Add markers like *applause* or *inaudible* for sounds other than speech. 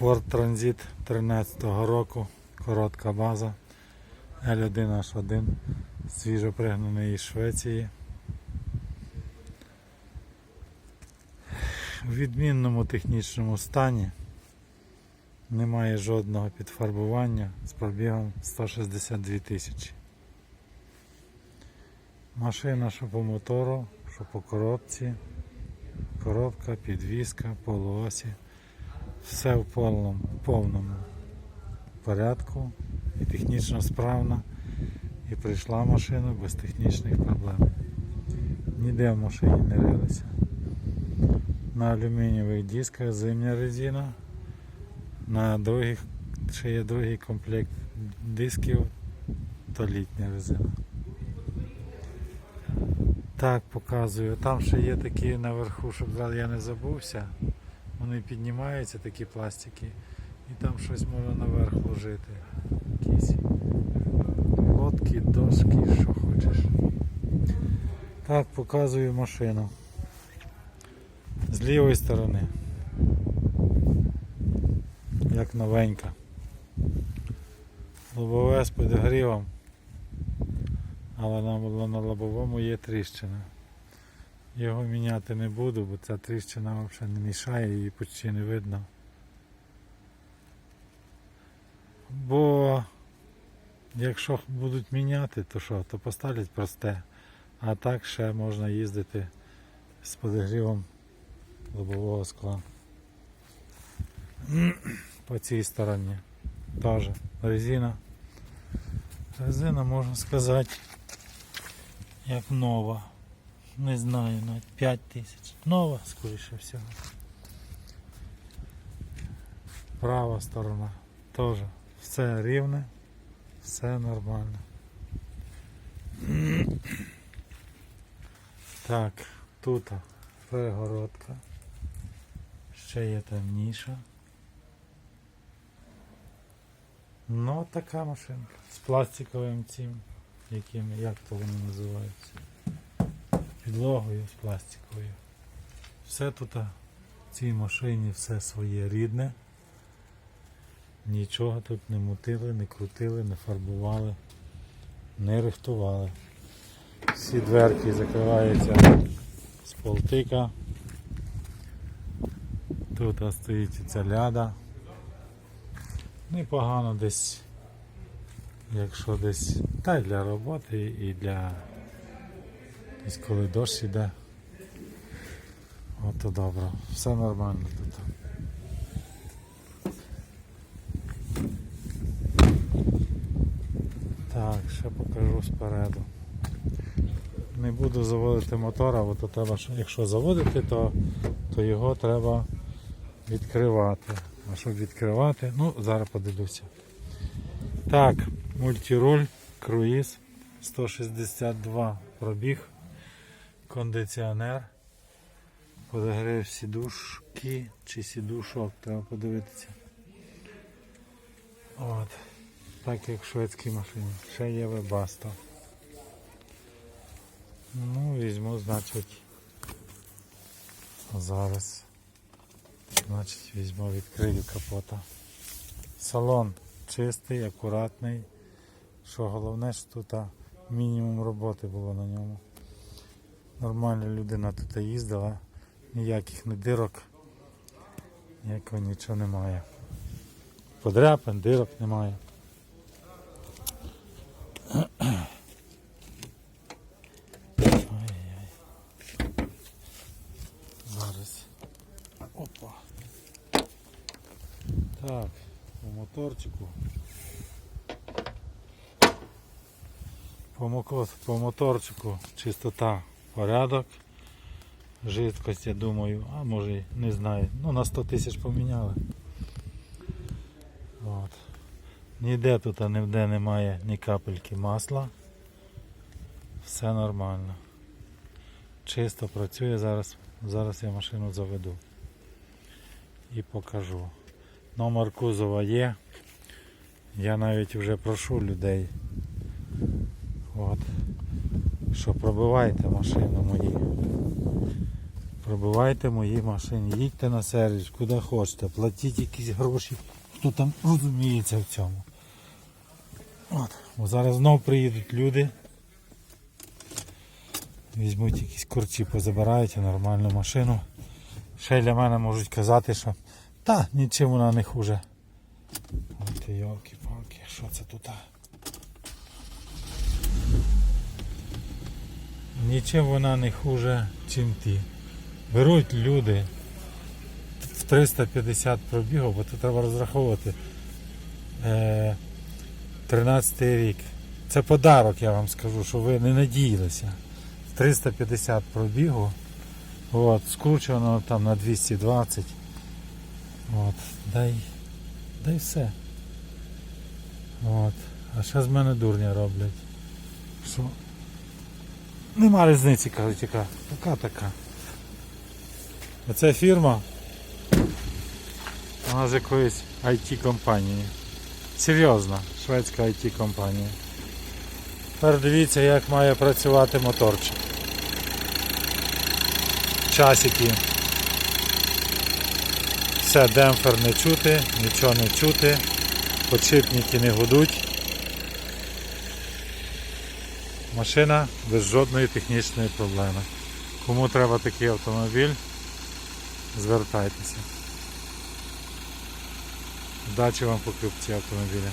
Ford Transit 13 року, коротка база L1H1, свіжо пригнаний із Швеції. У відмінному технічному стані. Немає жодного підфарбування з пробігом 162 тисячі. Машина, що по мотору, що по коробці, коробка, підвіска, полуосі. Все в повному, порядку і технічно справна. І прийшла машина без технічних проблем. Ніде в машині не рилися. На алюмінієвих дисках зимня резина. На других ще є другий комплект дисків, то літня резина. Так, показую. Там ще є такі наверху, щоб я не забувся. Вони піднімаються, такі пластики, і там щось можна наверх ложити. Якісь лодки, дошки, що хочеш. Так, показую машину. З лівої сторони. Як новенька. Лобове з підгрівом. Але на лобовому є тріщина. Його міняти не буду, бо ця тріщина взагалі не мішає, її почти не видно. Бо якщо будуть міняти, то що, то поставлять просте. А так ще можна їздити з подогрівом лобового скла. *clears throat* По цій стороні теж резина. Резина можна сказати як нова. Не знаю, навіть 5 тисяч. Нова, скоріше всього. Права сторона теж. Все рівне, все нормально. Так, тут перегородка. Ще є темніша. Ну, така машинка. З пластиковим цим, яким, як то вони називаються підлогою з пластиковою. Все тут в цій машині все своє рідне. Нічого тут не мутили, не крутили, не фарбували, не рихтували. Всі дверки закриваються з полтика. Тут стоїть ця ляда. Непогано десь, якщо десь, та й для роботи і для Ось коли дощ іде. Ото добре. Все нормально тут. Так, ще покажу спереду. Не буду заводити мотора, бо то треба, якщо заводити, то, то його треба відкривати. А щоб відкривати, ну зараз подивлюся. Так, мультируль, круїз 162 пробіг кондиціонер, подогрів сідушки чи сідушок, треба подивитися. От. Так як в шведській машині. Ще є вебасто. Ну, візьму, значить. Зараз. Значить, візьму, відкрию капота. Салон чистий, акуратний. Що головне, що тут мінімум роботи було на ньому. Нормальна людина тут їздила, ніяких не дирок, ніякого нічого немає. Подряпин, дирок немає. Зараз. Опа. Так, по моторчику. По моторчику чистота порядок. Жидкость, я думаю, а може не знаю. Ну на 100 тисяч поміняли. От. Ніде тут а ніде немає ні капельки масла. Все нормально. Чисто працює зараз. Зараз я машину заведу і покажу. Номер кузова є. Я навіть вже прошу людей. От що пробивайте машину мої. Пробивайте мої машини, їдьте на сервіс, куди хочете, платіть якісь гроші, хто там розуміється в цьому. От. Бо зараз знов приїдуть люди. Візьмуть якісь курці, позабирають нормальну машину. Ще для мене можуть казати, що та нічим вона не хуже. От йолки-палки, що це тут? Нічим вона не хуже, чим ті. Беруть люди в 350 пробігів, бо тут треба розраховувати. Е, 13 рік. Це подарок, я вам скажу, що ви не надіялися. 350 пробігу. От, скручено там на 220. От, дай, дай все. От. А ще з мене дурня роблять. Що? Нема різниці, кажуть, яка. Така така. Оця фірма. Вона з якоїсь IT компанії. Серйозна, шведська IT компанія. Тепер дивіться, як має працювати моторчик. Часики. Все, демпфер не чути, нічого не чути, подшипники не гудуть. Машина без жодної технічної проблеми. Кому треба такий автомобіль, звертайтеся. Удачі вам покупці автомобіля.